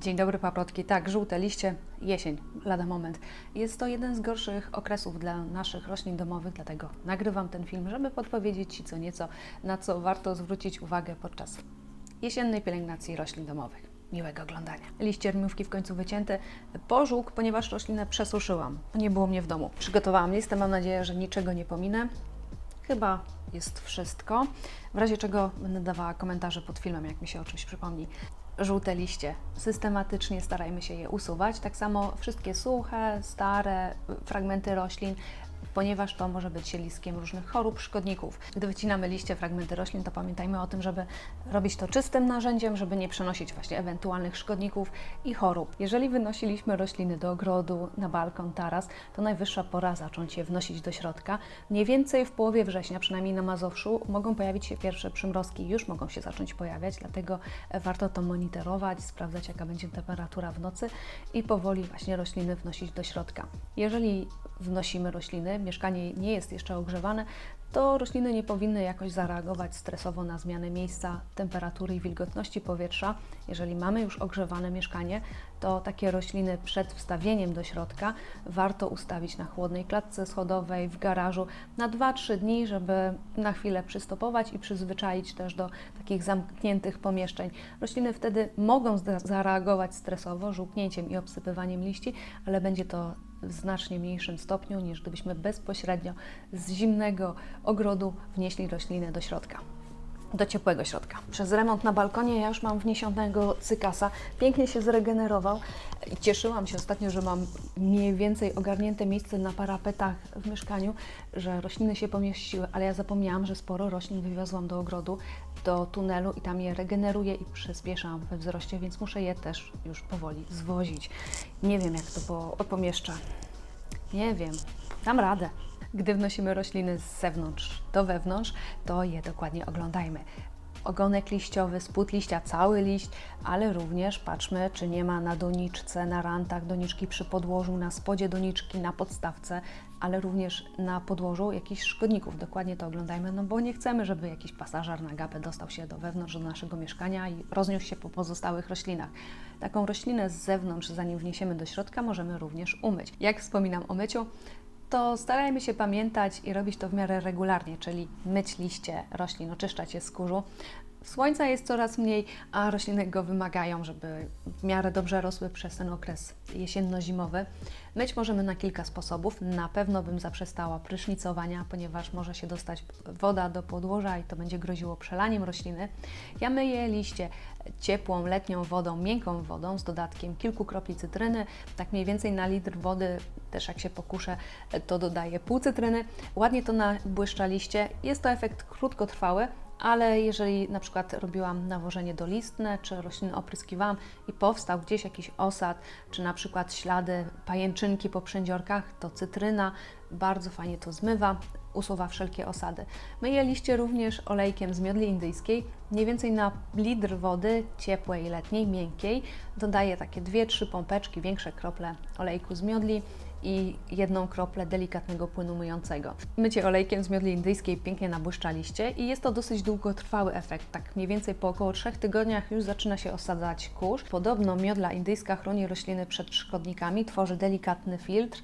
Dzień dobry paprotki. Tak, żółte liście, jesień, lada moment. Jest to jeden z gorszych okresów dla naszych roślin domowych, dlatego nagrywam ten film, żeby podpowiedzieć Ci co nieco, na co warto zwrócić uwagę podczas jesiennej pielęgnacji roślin domowych. Miłego oglądania. Liście rmiówki w końcu wycięte. Pożółk, ponieważ roślinę przesuszyłam. Nie było mnie w domu. Przygotowałam listę, mam nadzieję, że niczego nie pominę. Chyba jest wszystko. W razie czego będę dawała komentarze pod filmem, jak mi się o czymś przypomni. Żółte liście. Systematycznie starajmy się je usuwać. Tak samo wszystkie suche, stare fragmenty roślin, ponieważ to może być siedliskiem różnych chorób, szkodników. Gdy wycinamy liście, fragmenty roślin, to pamiętajmy o tym, żeby robić to czystym narzędziem, żeby nie przenosić właśnie ewentualnych szkodników i chorób. Jeżeli wynosiliśmy rośliny do ogrodu, na balkon, taras, to najwyższa pora zacząć je wnosić do środka. Mniej więcej w połowie września, przynajmniej na Mazowszu, mogą pojawić się pierwsze przymrozki, już mogą się zacząć pojawiać, dlatego warto to monitorować, sprawdzać jaka będzie temperatura w nocy i powoli właśnie rośliny wnosić do środka. Jeżeli wnosimy rośliny, mieszkanie nie jest jeszcze ogrzewane, to rośliny nie powinny jakoś zareagować stresowo na zmianę miejsca, temperatury i wilgotności powietrza. Jeżeli mamy już ogrzewane mieszkanie, to takie rośliny przed wstawieniem do środka warto ustawić na chłodnej klatce schodowej, w garażu na 2-3 dni, żeby na chwilę przystopować i przyzwyczaić też do takich zamkniętych pomieszczeń. Rośliny wtedy mogą zareagować stresowo żółknięciem i obsypywaniem liści, ale będzie to w znacznie mniejszym stopniu niż gdybyśmy bezpośrednio z zimnego ogrodu wnieśli roślinę do środka. Do ciepłego środka. Przez remont na balkonie ja już mam wniesionego cykasa. Pięknie się zregenerował i cieszyłam się ostatnio, że mam mniej więcej ogarnięte miejsce na parapetach w mieszkaniu, że rośliny się pomieściły, ale ja zapomniałam, że sporo roślin wywiozłam do ogrodu, do tunelu i tam je regeneruję i przyspieszam we wzroście, więc muszę je też już powoli zwozić. Nie wiem, jak to po, pomieszczę. Nie wiem, dam radę. Gdy wnosimy rośliny z zewnątrz do wewnątrz, to je dokładnie oglądajmy. Ogonek liściowy, spód liścia, cały liść, ale również patrzmy, czy nie ma na doniczce, na rantach doniczki przy podłożu, na spodzie doniczki, na podstawce, ale również na podłożu jakichś szkodników. Dokładnie to oglądajmy, no bo nie chcemy, żeby jakiś pasażer na gapę dostał się do wewnątrz, do naszego mieszkania i rozniósł się po pozostałych roślinach. Taką roślinę z zewnątrz, zanim wniesiemy do środka, możemy również umyć. Jak wspominam o myciu, to starajmy się pamiętać i robić to w miarę regularnie, czyli myć liście roślin, oczyszczać je z kurzu. Słońca jest coraz mniej, a rośliny go wymagają, żeby w miarę dobrze rosły przez ten okres jesienno-zimowy. Myć możemy na kilka sposobów. Na pewno bym zaprzestała prysznicowania, ponieważ może się dostać woda do podłoża i to będzie groziło przelaniem rośliny. Ja myję liście ciepłą, letnią wodą, miękką wodą z dodatkiem kilku kropli cytryny. Tak mniej więcej na litr wody, też jak się pokuszę, to dodaję pół cytryny. Ładnie to nabłyszcza liście. Jest to efekt krótkotrwały, ale jeżeli na przykład robiłam nawożenie dolistne, czy rośliny opryskiwałam i powstał gdzieś jakiś osad, czy na przykład ślady pajęczynki po przędziorkach, to cytryna bardzo fajnie to zmywa, usuwa wszelkie osady. Myję liście również olejkiem z miodli indyjskiej, mniej więcej na litr wody ciepłej, letniej, miękkiej. Dodaję takie 2-3 pompeczki, większe krople olejku z miodli i jedną kroplę delikatnego płynu myjącego. Mycie olejkiem z miodli indyjskiej pięknie nabłyszcza liście i jest to dosyć długotrwały efekt. Tak mniej więcej po około 3 tygodniach już zaczyna się osadzać kurz. Podobno miodla indyjska chroni rośliny przed szkodnikami, tworzy delikatny filtr,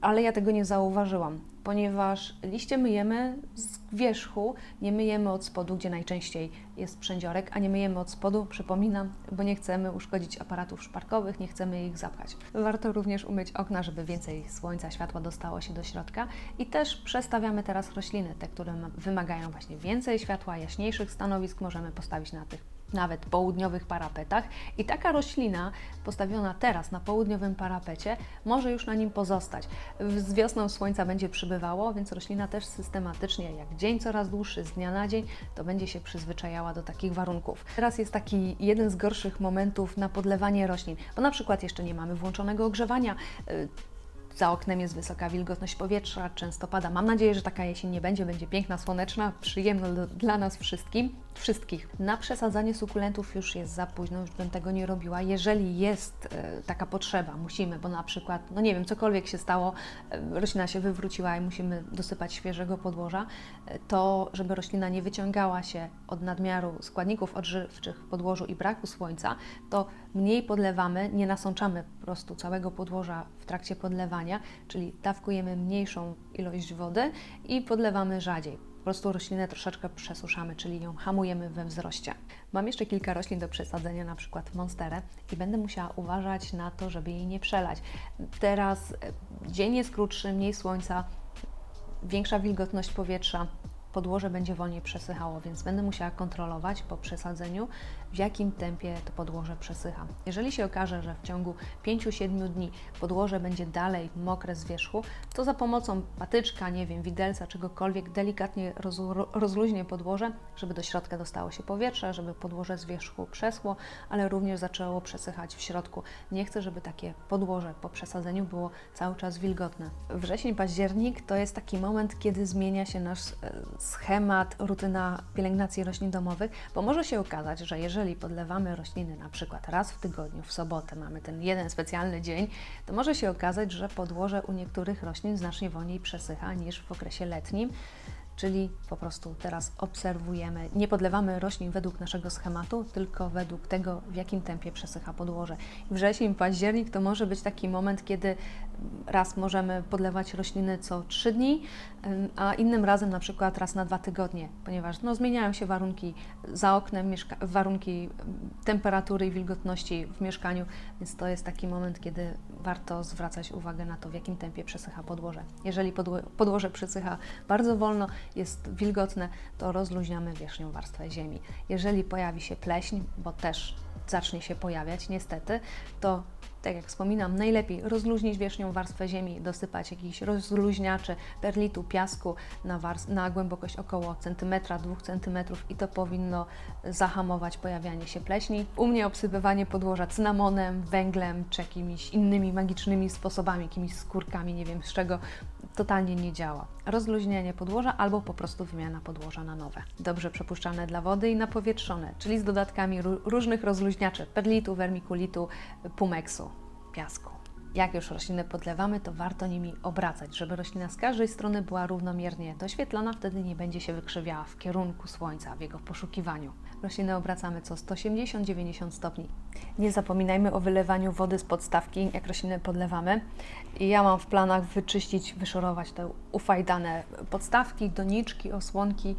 ale ja tego nie zauważyłam, ponieważ liście myjemy z wierzchu, nie myjemy od spodu, gdzie najczęściej jest przędziorek, a nie myjemy od spodu, przypominam, bo nie chcemy uszkodzić aparatów szparkowych, nie chcemy ich zapchać. Warto również umyć okna, żeby więcej słońca, światła dostało się do środka i też przestawiamy teraz rośliny, te, które wymagają właśnie więcej światła, jaśniejszych stanowisk możemy postawić na tych nawet południowych parapetach i taka roślina postawiona teraz na południowym parapecie może już na nim pozostać. Z wiosną słońca będzie przybywało, więc roślina też systematycznie, jak dzień coraz dłuższy, z dnia na dzień, to będzie się przyzwyczajała do takich warunków. Teraz jest taki jeden z gorszych momentów na podlewanie roślin, bo na przykład jeszcze nie mamy włączonego ogrzewania, y, za oknem jest wysoka wilgotność powietrza, często pada. Mam nadzieję, że taka jesień nie będzie, będzie piękna, słoneczna, przyjemna dla nas wszystkim wszystkich. Na przesadzanie sukulentów już jest za późno, już bym tego nie robiła. Jeżeli jest e, taka potrzeba, musimy, bo na przykład, no nie wiem, cokolwiek się stało, e, roślina się wywróciła i musimy dosypać świeżego podłoża, e, to żeby roślina nie wyciągała się od nadmiaru składników odżywczych w podłożu i braku słońca, to mniej podlewamy, nie nasączamy po prostu całego podłoża w trakcie podlewania, czyli dawkujemy mniejszą ilość wody i podlewamy rzadziej. Prostu roślinę troszeczkę przesuszamy, czyli ją hamujemy we wzroście. Mam jeszcze kilka roślin do przesadzenia, na przykład monsterę i będę musiała uważać na to, żeby jej nie przelać. Teraz e, dzień jest krótszy, mniej słońca, większa wilgotność powietrza, podłoże będzie wolniej przesychało, więc będę musiała kontrolować po przesadzeniu, w jakim tempie to podłoże przesycha. Jeżeli się okaże, że w ciągu 5-7 dni podłoże będzie dalej mokre z wierzchu, to za pomocą patyczka, nie wiem, widelca, czegokolwiek delikatnie roz, rozluźnię podłoże, żeby do środka dostało się powietrze, żeby podłoże z wierzchu przeschło, ale również zaczęło przesychać w środku. Nie chcę, żeby takie podłoże po przesadzeniu było cały czas wilgotne. Wrzesień, październik to jest taki moment, kiedy zmienia się nasz e, schemat, rutyna pielęgnacji roślin domowych, bo może się okazać, że jeżeli podlewamy rośliny na przykład raz w tygodniu, w sobotę, mamy ten jeden specjalny dzień, to może się okazać, że podłoże u niektórych roślin znacznie wolniej przesycha niż w okresie letnim. Czyli po prostu teraz obserwujemy, nie podlewamy roślin według naszego schematu, tylko według tego, w jakim tempie przesycha podłoże. Wrzesień, październik to może być taki moment, kiedy raz możemy podlewać rośliny co 3 dni, a innym razem na przykład raz na dwa tygodnie, ponieważ no, zmieniają się warunki za oknem, warunki temperatury i wilgotności w mieszkaniu, więc to jest taki moment, kiedy warto zwracać uwagę na to, w jakim tempie przesycha podłoże. Jeżeli podło podłoże przesycha bardzo wolno, jest wilgotne, to rozluźniamy wierzchnią warstwę ziemi. Jeżeli pojawi się pleśń, bo też zacznie się pojawiać niestety, to tak jak wspominam, najlepiej rozluźnić wierzchnią warstwę ziemi, dosypać jakiś rozluźniaczy, perlitu, piasku na, na głębokość około centymetra, dwóch centymetrów i to powinno zahamować pojawianie się pleśni. U mnie obsypywanie podłoża cynamonem, węglem czy jakimiś innymi magicznymi sposobami, jakimiś skórkami, nie wiem z czego, totalnie nie działa. Rozluźnianie podłoża albo po prostu wymiana podłoża na nowe. Dobrze przepuszczane dla wody i napowietrzone, czyli z dodatkami różnych rozluźniaczy, perlitu, vermikulitu, pumeksu, piasku. Jak już rośliny podlewamy, to warto nimi obracać, żeby roślina z każdej strony była równomiernie doświetlona, wtedy nie będzie się wykrzywiała w kierunku słońca w jego poszukiwaniu. Rośliny obracamy co 180-90 stopni. Nie zapominajmy o wylewaniu wody z podstawki, jak rośliny podlewamy. I ja mam w planach wyczyścić, wyszorować te ufajdane podstawki, doniczki, osłonki.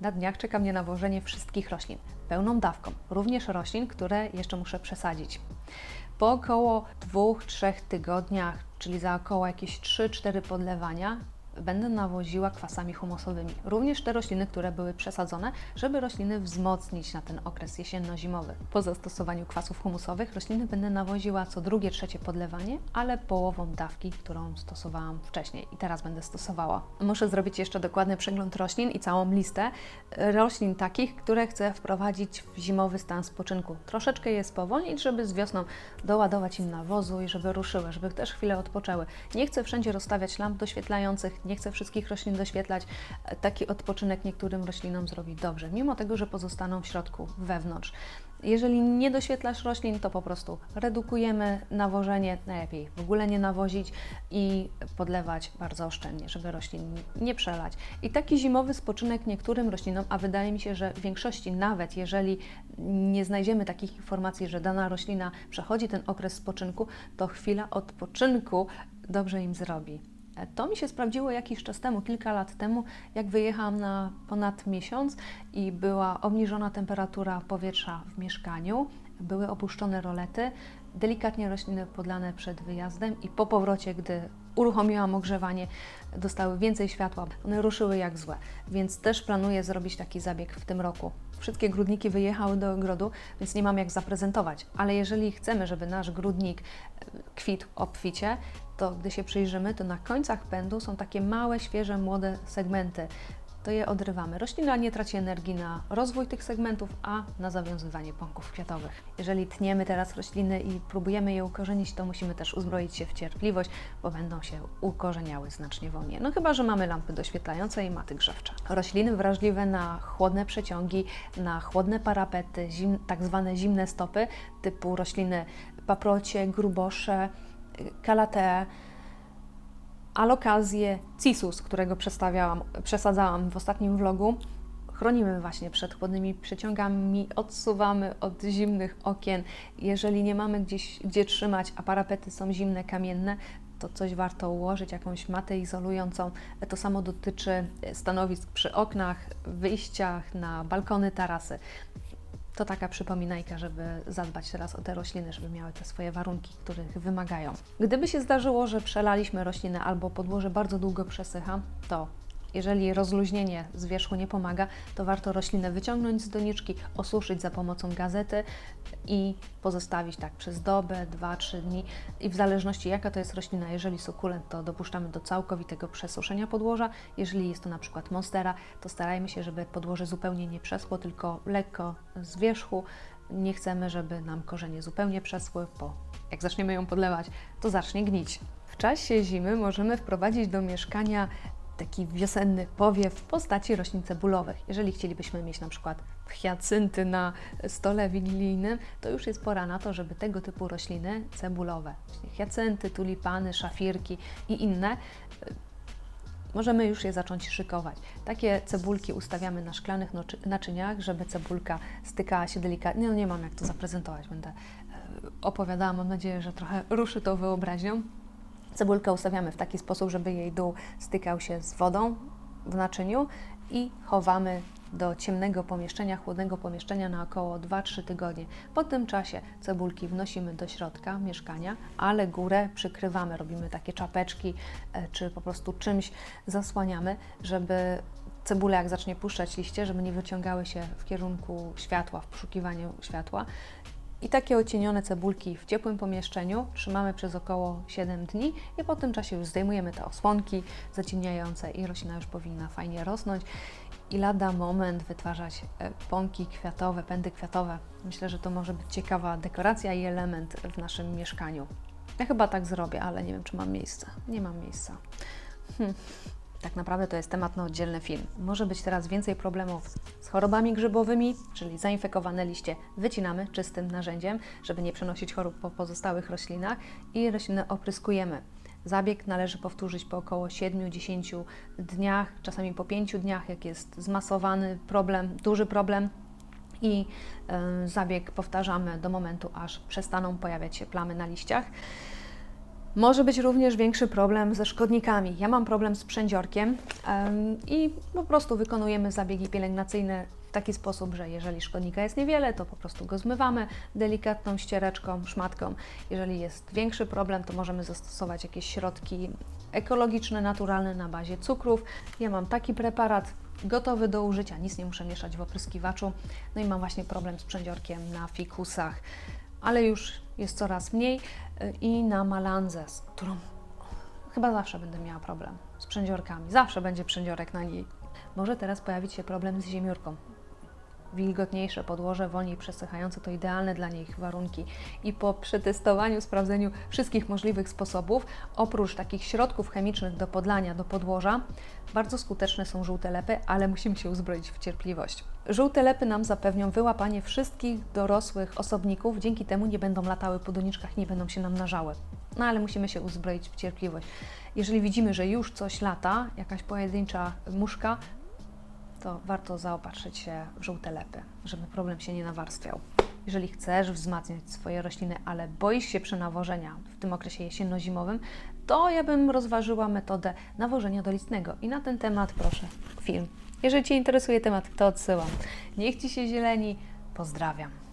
Na dniach czeka mnie nawożenie wszystkich roślin, pełną dawką, również roślin, które jeszcze muszę przesadzić. Po około 2-3 tygodniach, czyli za około jakieś 3-4 podlewania, będę nawoziła kwasami humusowymi. Również te rośliny, które były przesadzone, żeby rośliny wzmocnić na ten okres jesienno-zimowy. Po zastosowaniu kwasów humusowych rośliny będę nawoziła co drugie, trzecie podlewanie, ale połową dawki, którą stosowałam wcześniej i teraz będę stosowała. Muszę zrobić jeszcze dokładny przegląd roślin i całą listę roślin takich, które chcę wprowadzić w zimowy stan spoczynku. Troszeczkę je spowolnić, żeby z wiosną doładować im nawozu i żeby ruszyły, żeby też chwilę odpoczęły. Nie chcę wszędzie rozstawiać lamp doświetlających, nie chcę wszystkich roślin doświetlać. Taki odpoczynek niektórym roślinom zrobi dobrze, mimo tego, że pozostaną w środku, wewnątrz. Jeżeli nie doświetlasz roślin, to po prostu redukujemy nawożenie, najlepiej w ogóle nie nawozić i podlewać bardzo oszczędnie, żeby roślin nie przelać. I taki zimowy spoczynek niektórym roślinom, a wydaje mi się, że w większości nawet jeżeli nie znajdziemy takich informacji, że dana roślina przechodzi ten okres spoczynku, to chwila odpoczynku dobrze im zrobi. To mi się sprawdziło jakiś czas temu, kilka lat temu, jak wyjechałam na ponad miesiąc i była obniżona temperatura powietrza w mieszkaniu, były opuszczone rolety, delikatnie rośliny podlane przed wyjazdem i po powrocie, gdy uruchomiłam ogrzewanie, dostały więcej światła. One ruszyły jak złe, więc też planuję zrobić taki zabieg w tym roku. Wszystkie grudniki wyjechały do ogrodu, więc nie mam jak zaprezentować, ale jeżeli chcemy, żeby nasz grudnik kwitł obficie, to gdy się przyjrzymy, to na końcach pędu są takie małe, świeże, młode segmenty. To je odrywamy. Roślina nie traci energii na rozwój tych segmentów, a na zawiązywanie pąków kwiatowych. Jeżeli tniemy teraz rośliny i próbujemy je ukorzenić, to musimy też uzbroić się w cierpliwość, bo będą się ukorzeniały znacznie wolniej. No chyba, że mamy lampy doświetlające i maty grzewcze. Rośliny wrażliwe na chłodne przeciągi, na chłodne parapety, zim, tak zwane zimne stopy, typu rośliny paprocie, grubosze, kalatee, alokazję, cisus, którego przedstawiałam, przesadzałam w ostatnim vlogu, chronimy właśnie przed chłodnymi przeciągami, odsuwamy od zimnych okien. Jeżeli nie mamy gdzieś, gdzie trzymać, a parapety są zimne, kamienne, to coś warto ułożyć, jakąś matę izolującą. To samo dotyczy stanowisk przy oknach, wyjściach, na balkony, tarasy. To taka przypominajka, żeby zadbać teraz o te rośliny, żeby miały te swoje warunki, których wymagają. Gdyby się zdarzyło, że przelaliśmy rośliny albo podłoże bardzo długo przesycha, to jeżeli rozluźnienie z wierzchu nie pomaga, to warto roślinę wyciągnąć z doniczki, osuszyć za pomocą gazety i pozostawić tak przez dobę, 2-3 dni. I w zależności jaka to jest roślina, jeżeli sukulent, to dopuszczamy do całkowitego przesuszenia podłoża. Jeżeli jest to na przykład monstera, to starajmy się, żeby podłoże zupełnie nie przeschło, tylko lekko z wierzchu. Nie chcemy, żeby nam korzenie zupełnie przeschły, bo jak zaczniemy ją podlewać, to zacznie gnić. W czasie zimy możemy wprowadzić do mieszkania taki wiosenny powiew w postaci roślin cebulowych. Jeżeli chcielibyśmy mieć na przykład hiacynty na stole wigilijnym, to już jest pora na to, żeby tego typu rośliny cebulowe, właśnie hiacynty, tulipany, szafirki i inne, możemy już je zacząć szykować. Takie cebulki ustawiamy na szklanych naczyniach, żeby cebulka stykała się delikatnie. No nie mam jak to zaprezentować, będę e, opowiadała. Mam nadzieję, że trochę ruszy to wyobraźnią. Cebulkę ustawiamy w taki sposób, żeby jej dół stykał się z wodą w naczyniu i chowamy do ciemnego pomieszczenia, chłodnego pomieszczenia na około 2-3 tygodnie. Po tym czasie cebulki wnosimy do środka mieszkania, ale górę przykrywamy, robimy takie czapeczki e, czy po prostu czymś zasłaniamy, żeby cebula jak zacznie puszczać liście, żeby nie wyciągały się w kierunku światła, w poszukiwaniu światła i takie ocienione cebulki w ciepłym pomieszczeniu trzymamy przez około 7 dni i po tym czasie już zdejmujemy te osłonki zacieniające i roślina już powinna fajnie rosnąć i lada moment wytwarzać e, pąki kwiatowe, pędy kwiatowe. Myślę, że to może być ciekawa dekoracja i element w naszym mieszkaniu. Ja chyba tak zrobię, ale nie wiem, czy mam miejsce. Nie mam miejsca. Hm. Tak naprawdę to jest temat na oddzielny film. Może być teraz więcej problemów z chorobami grzybowymi, czyli zainfekowane liście wycinamy czystym narzędziem, żeby nie przenosić chorób po pozostałych roślinach i rośliny opryskujemy. Zabieg należy powtórzyć po około 7-10 dniach, czasami po 5 dniach, jak jest zmasowany problem, duży problem. I y, zabieg powtarzamy do momentu, aż przestaną pojawiać się plamy na liściach. Może być również większy problem ze szkodnikami. Ja mam problem z przędziorkiem i po prostu wykonujemy zabiegi pielęgnacyjne w taki sposób, że jeżeli szkodnika jest niewiele, to po prostu go zmywamy delikatną ściereczką, szmatką. Jeżeli jest większy problem, to możemy zastosować jakieś środki ekologiczne, naturalne na bazie cukrów. Ja mam taki preparat gotowy do użycia, nic nie muszę mieszać w opryskiwaczu. No i mam właśnie problem z przędziorkiem na fikusach ale już jest coraz mniej y, i na malanzę, z którą chyba zawsze będę miała problem z przędziorkami. Zawsze będzie przędziorek na niej. Może teraz pojawić się problem z ziemiórką wilgotniejsze podłoże, wolniej przesychające, to idealne dla nich warunki. I po przetestowaniu, sprawdzeniu wszystkich możliwych sposobów, oprócz takich środków chemicznych do podlania do podłoża, bardzo skuteczne są żółte lepy, ale musimy się uzbroić w cierpliwość. Żółte lepy nam zapewnią wyłapanie wszystkich dorosłych osobników, dzięki temu nie będą latały po doniczkach, nie będą się namnażały. No ale musimy się uzbroić w cierpliwość. Jeżeli widzimy, że już coś lata, jakaś pojedyncza muszka, to warto zaopatrzyć się w żółte lepy, żeby problem się nie nawarstwiał. Jeżeli chcesz wzmacniać swoje rośliny, ale boisz się przenawożenia w tym okresie jesienno-zimowym, to ja bym rozważyła metodę nawożenia dolistnego. I na ten temat proszę film. Jeżeli Cię interesuje temat, to odsyłam. Niech Ci się zieleni. Pozdrawiam.